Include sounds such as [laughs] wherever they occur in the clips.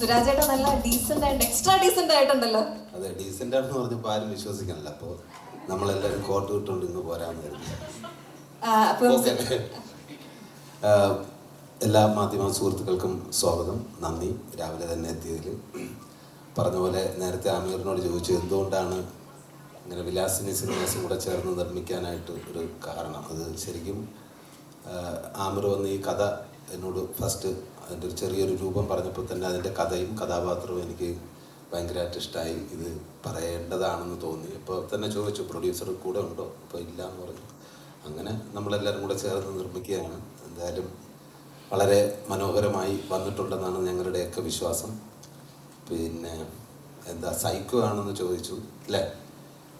സുരാജേട്ടൻ നല്ല ഡീസന്റ് ആയിട്ട് extra decent ആയിട്ടുണ്ടല്ലോ. അതെ ഡീസന്റ് ആണെന്ന് പറഞ്ഞപ്പോൾ ആരും വിശ്വസിക്കണില്ല. അപ്പോൾ നമ്മളെല്ലാവരും കോട്ട് വിട്ടുകൊണ്ട് ഇന്ന് പോരാന്ന് കരുതി. എല്ലാ മാധ്യമ സുഹൃത്തുക്കൾക്കും സ്വാഗതം. നന്ദി. രാവിലെ തന്നെ എത്തിയതിൽ പറഞ്ഞ പോലെ നേരത്തെ ആമീറിനോട് ചോദിച്ചു എന്തുകൊണ്ടാണ് ഇങ്ങനെ വിലാസിനി സിനിമാസും കൂടെ ചേർന്ന് നിർമ്മിക്കാനായിട്ട് ഒരു കാരണം? അത് ശരിക്കും ആമിർ വന്ന് ഈ കഥ എന്നോട് ഫസ്റ്റ് അതിന്റെ ഒരു ചെറിയൊരു രൂപം പറഞ്ഞപ്പോൾ തന്നെ അതിന്റെ കഥയും കഥാപാത്രവും എനിക്ക് ഭയങ്കരമായിട്ട് ഇഷ്ടമായി ഇത് പറയേണ്ടതാണെന്ന് തോന്നി. അപ്പോൾ തന്നെ ചോദിച്ചു പ്രൊഡ്യൂസർ കൂടെ ഉണ്ടോ? അപ്പോൾ ഇല്ല എന്ന് പറഞ്ഞു. അങ്ങനെ നമ്മളെല്ലാവരും കൂടെ ചേർന്ന് നിർമ്മിക്കുകയാണ്. എന്തായാലും വളരെ മനോഹരമായി വന്നിട്ടുണ്ടെന്നാണ് ഞങ്ങളുടെയൊക്കെ വിശ്വാസം. പിന്നെ എന്താ സൈക്കോ ആണെന്ന് ചോദിച്ചു അല്ലേ?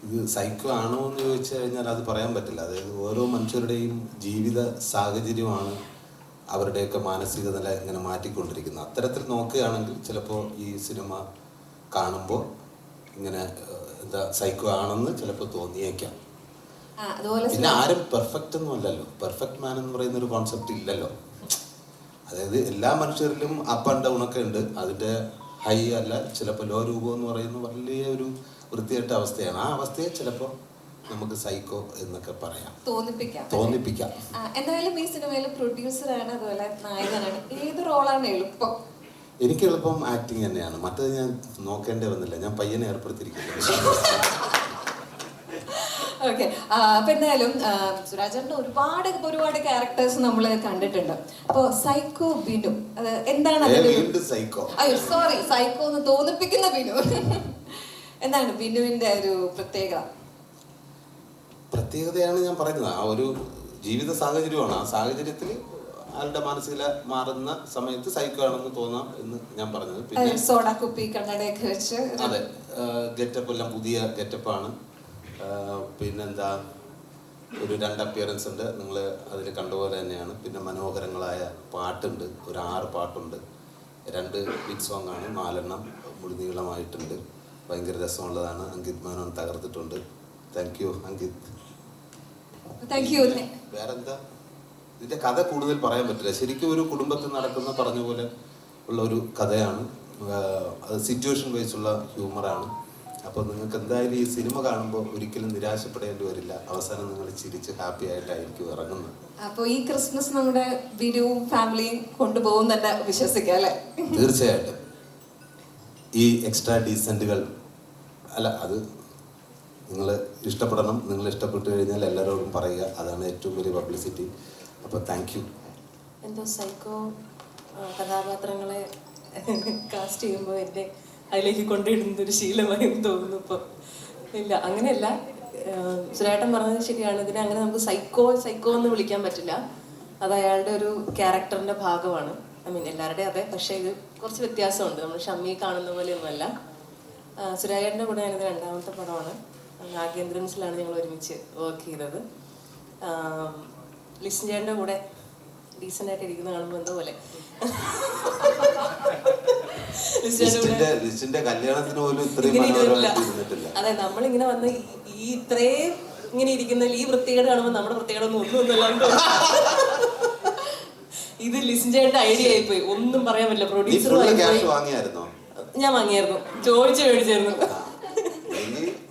ഇത് സൈക്കോ ആണോ എന്ന് ചോദിച്ചു കഴിഞ്ഞാൽ അത് പറയാൻ പറ്റില്ല. അതായത് ഓരോ മനുഷ്യരുടെയും ജീവിത സാഹചര്യമാണ് അവരുടെയൊക്കെ മാനസിക നില ഇങ്ങനെ മാറ്റിക്കൊണ്ടിരിക്കുന്നത് അത്തരത്തിൽ നോക്കുകയാണെങ്കിൽ ചിലപ്പോൾ ഈ സിനിമ കാണുമ്പോൾ ഇങ്ങനെ എന്താ സൈക്കോ ആണെന്ന് ചിലപ്പോൾ തോന്നിയേക്കാം. പിന്നെ ആരും പെർഫെക്റ്റ് ഒന്നും അല്ലല്ലോ. പെർഫെക്റ്റ് മാൻ എന്ന് പറയുന്ന ഒരു കോൺസെപ്റ്റ് ഇല്ലല്ലോ. അതായത് എല്ലാ മനുഷ്യരിലും അപ്പ് ആൻഡ് ഡൗൺ ഒക്കെ ഉണ്ട്. അതിന്റെ ഹൈ അല്ല ചിലപ്പോൾ ലോ രൂപം എന്ന് പറയുന്ന വലിയ ഒരു വൃത്തികെട്ട അവസ്ഥയാണ്. ആ അവസ്ഥയെ ചിലപ്പോൾ നമുക്ക് സൈക്കോ എന്നൊക്കെ പറയാം. തോന്നിപ്പിക്കാം. തോന്നിപ്പിക്കാം. എന്തായാലും ഈ സിനിമയിൽ പ്രൊഡ്യൂസറാണ് അതുപോലെ നായകനാണ്. ഏത് റോളാണ് എളുപ്പം? എനിക്ക് എളുപ്പം ആക്ടിങ് തന്നെയാണ്. മറ്റത് ഞാൻ നോക്കേണ്ടി വന്നില്ല. ഞാൻ പയ്യനെ ഏർപ്പെടുത്തിയിരിക്കുന്നു. ഓക്കെ അപ്പൊ എന്തായാലും സുരാജേട്ടന്റെ ഒരുപാട് ഒരുപാട് ക്യാരക്ടേഴ്സ് നമ്മൾ കണ്ടിട്ടുണ്ട്. അപ്പൊ സൈക്കോ ബിനു എന്താണ് സൈക്കോ അയ്യോ സോറി സൈക്കോ എന്ന് തോന്നിപ്പിക്കുന്ന ബിനു. എന്താണ് ബിനുവിന്റെ ഒരു പ്രത്യേകത? പ്രത്യേകതയാണ് ഞാൻ പറയുന്നത്. ആ ഒരു ജീവിത സാഹചര്യമാണ്. ആ സാഹചര്യത്തിൽ ആളുടെ മാനസിക മാറുന്ന സമയത്ത് സൈക്കോ ആണെന്ന് തോന്നാം എന്ന് ഞാൻ പറഞ്ഞത്. പിന്നെ സോഡ കുപ്പി കണ്ണടയൊക്കെ വെച്ച് അതെ. ഗെറ്റപ്പ് എല്ലാം പുതിയ ഗെറ്റപ്പാണ്. പിന്നെന്താ ഒരു രണ്ട് അപ്പിയറൻസ് ഉണ്ട്. നിങ്ങൾ അതിൽ കണ്ടുപോലെ തന്നെയാണ്. പിന്നെ മനോഹരങ്ങളായ പാട്ടുണ്ട്. ഒരു ആറ് പാട്ടുണ്ട്. രണ്ട് ബിഗ് സോങ് ആണ്. നാലെണ്ണം മുഴുനീളമായിട്ടുണ്ട്. ഭയങ്കര രസമുള്ളതാണ്. Ankit Menon തകർത്തിട്ടുണ്ട്. Thank you Ankit. Thank you വേറെന്താ? ഇതിന്റെ കഥ കൂടുതൽ പറയാൻ പറ്റില്ല. ശരിക്കും ഒരു കുടുംബത്തിൽ നടക്കുന്ന പറഞ്ഞ പോലെ ഉള്ള ഒരു കഥയാണ്. അത് സിറ്റുവേഷൻ വൈസ് ഉള്ള ഹ്യൂമറാണ് അപ്പോൾ നിങ്ങൾക്ക് എന്തായാലും ഈ സിനിമ കാണുമ്പോൾ ഒരിക്കലും നിരാശപ്പെടേണ്ടി വരില്ല. അവസാനം നിങ്ങൾ ചിരിച്ച് ഹാപ്പി ആയിട്ടായിരിക്കും ഇറങ്ങുന്നത്. അപ്പോൾ ഈ ക്രിസ്മസ് നമ്മുടെ ബിനുവും ഫാമിലിയും കൊണ്ടുപോകും തന്നെ വിശ്വസിക്കാം അല്ലെ? തീർച്ചയായിട്ടും. ഈ എക്സ്ട്രാ ഡീസന്റുകൾ അല്ല അത് നിങ്ങൾ ഇഷ്ടപ്പെടണം നിങ്ങൾ ഇഷ്ടപ്പെട്ടു കഴിഞ്ഞാൽ എല്ലാവരോടും പറയുക. അതാണ് ഏറ്റവും വലിയ പബ്ലിസിറ്റി അപ്പോൾ താങ്ക് യു എന്തോ സൈക്കോ കഥാപാത്രങ്ങളെ [laughs] കാസ്റ്റ് ചെയ്യുമ്പോൾ എന്റെ അതിലേക്ക് കൊണ്ടുവിടുന്ന ഒരു ശീലമായി തോന്നുന്നു ഇപ്പോൾ ഇല്ല അങ്ങനെയല്ല. സുരേട്ടൻ പറഞ്ഞത് ശരിയാണ്. ഇതിനെ അങ്ങനെ നമുക്ക് സൈക്കോ സൈക്കോ എന്ന് വിളിക്കാൻ പറ്റില്ല. അത് അയാളുടെ ഒരു ക്യാരക്ടറിന്റെ ഭാഗമാണ്. ഐ മീൻ എല്ലാവരുടെയും അതെ. പക്ഷേ ഇത് കുറച്ച് വ്യത്യാസമുണ്ട്. നമ്മൾ ഷമ്മി കാണുന്ന പോലെയൊന്നുമല്ല. ആ, സുരായേട്ടന്റെ കൂടെ ഞാനിത് രണ്ടാമത്തെ പടമാണ്. നാഗേന്ദ്രൻസിലാണ് ഞങ്ങൾ ഒരുമിച്ച് വർക്ക് ചെയ്തത്. ലിസ്റ്റിന്റെ കൂടെ ഡീസെന്റ് ആയിട്ട് ഇരിക്കുന്ന കാണുമ്പോൾ എന്തോ പോലെ. അതെ നമ്മളിങ്ങനെ വന്ന് ഈ- ഇത്രയും ഇങ്ങനെ ഇരിക്കുന്ന ഈ വൃത്തികേട് കാണുമ്പോൾ നമ്മുടെ വൃത്തികേട് ഒന്നും ഒന്നും ഒന്നല്ലാണ്ട് ഇത് ലിസിൻ ചേട്ടന്റെ ഐഡിയ ആയിപ്പോയി. ഒന്നും പറയാൻ പറ്റില്ല. പ്രൊഡ്യൂസർ ഞാൻ വാങ്ങിയായിരുന്നു. ചോദിച്ചു മേടിച്ചായിരുന്നു.